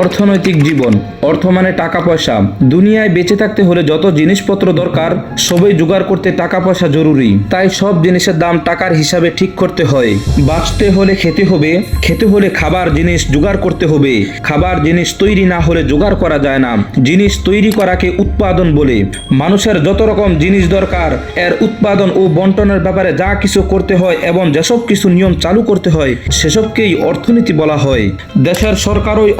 অর্থনৈতিক জীবন, অর্থ মানে টাকা পয়সা। দুনিয়ায় বেঁচে থাকতে হলে যত জিনিসপত্র দরকার, সবই জোগাড় করতে টাকা পয়সা জরুরি। তাই সব জিনিসের দাম টাকার হিসাবে ঠিক করতে হয়। বাঁচতে হলে খেতে হবে, খেতে হলে খাবার জিনিস জোগাড় করতে হবে। খাবার জিনিস তৈরি না হলে জোগাড় করা যায় না। জিনিস তৈরি করাকে উৎপাদন বলে। মানুষের যত রকম জিনিস দরকার, এর উৎপাদন ও বন্টনের ব্যাপারে যা কিছু করতে হয় এবং যেসব কিছু নিয়ম চালু করতে হয়, সেসবকেই অর্থনীতি বলা হয়। দেশের সরকারই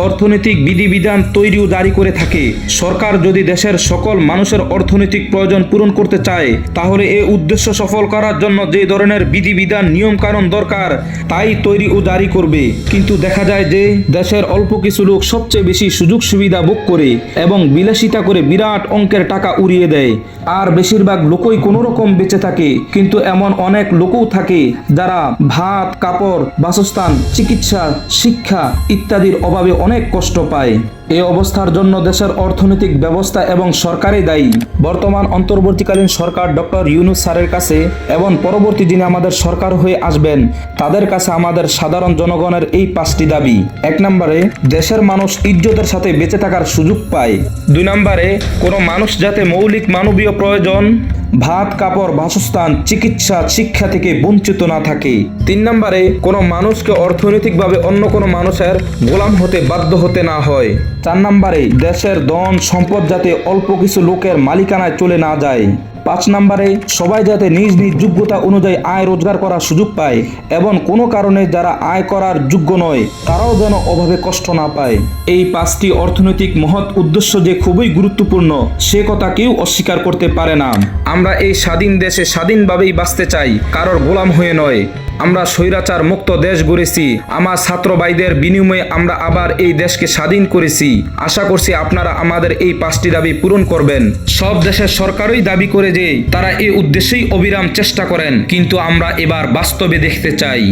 অর্থনৈতিক বিধিবিধান তৈরিও জারি করে থাকে। সরকার যদি দেশের সকল মানুষের অর্থনৈতিক প্রয়োজন পূরণ করতে চায়, তাহলে এ উদ্দেশ্য সফল করার জন্য যে ধরনের বিধিবিধান নিয়ম কানুন দরকার, তাই তৈরি ও জারি করবে। কিন্তু দেখা যায় যে, দেশের অল্প কিছু লোক সবচেয়ে বেশি সুযোগ সুবিধা ভোগ করে এবং বিলাসিতা করে বিরাট অঙ্কের টাকা উড়িয়ে দেয়। আর বেশিরভাগ লোকই কোনো রকম বেঁচে থাকে, কিন্তু এমন অনেক লোকও থাকে যারা ভাত, কাপড়, বাসস্থান, চিকিৎসা, শিক্ষা ইত্যাদির অভাবে অনেক কষ্ট পায়। এই অবস্থার জন্য দেশের অর্থনৈতিক ব্যবস্থা এবং সরকারই দায়ী। বর্তমান অন্তর্বর্তীকালীন সরকার ডক্টর ইউনুস স্যারের কাছে এবং পরবর্তী দিনে আমাদের সরকার হয়ে আসবেন, তাদের কাছে আমাদের সাধারণ জনগণের এই পাঁচটি দাবি। এক নম্বরে, দেশের মানুষ ইজ্জতের সাথে বেঁচে থাকার সুযোগ পায়। দুই নম্বরে, কোনো মানুষ যাতে মৌলিক মানবীয় প্রয়োজন ভাত, কাপড়, বাসস্থান, চিকিৎসা, শিক্ষা থেকে বঞ্চিত না থাকে। তিন নম্বরে, কোনো মানুষকে অর্থনৈতিকভাবে অন্য কোনো মানুষের গোলাম হতে বাধ্য হতে না হয়। চার নম্বরে, দেশের ধন, সম্পদ যাতে অল্প কিছু লোকের মালিকানায় চলে না যায়। পাঁচ নম্বরে সবাই যাতে নিজ নিজ যোগ্যতা অনুযায়ী আয় রোজগার করার সুযোগ পায় এবং কোনো কারণে যারা আয় করার যোগ্য নয়, তারাও যেন অভাবে কষ্ট না পায়। এই পাঁচটি অর্থনৈতিক মহৎ উদ্দেশ্য যে খুবই গুরুত্বপূর্ণ, সে কথা কেউ অস্বীকার করতে পারে না। আমরা এই স্বাধীন দেশে স্বাধীনভাবেই বাঁচতে চাই, কারোর গোলাম হয়ে নয়। আমরা স্বৈরাচার মুক্ত দেশ গড়েছি। আমার ছাত্র ভাইদের বিনিময়ে আমরা আবার এই দেশকে স্বাধীন করেছি। আশা করছি আপনারা আমাদের এই পাঁচটি দাবি পূরণ করবেন। সব দেশের সরকারই দাবি করে যে তারা এই উদ্দেশ্যেই অবিরাম চেষ্টা করেন। কিন্তু আমরা এবার বাস্তবে দেখতে চাই।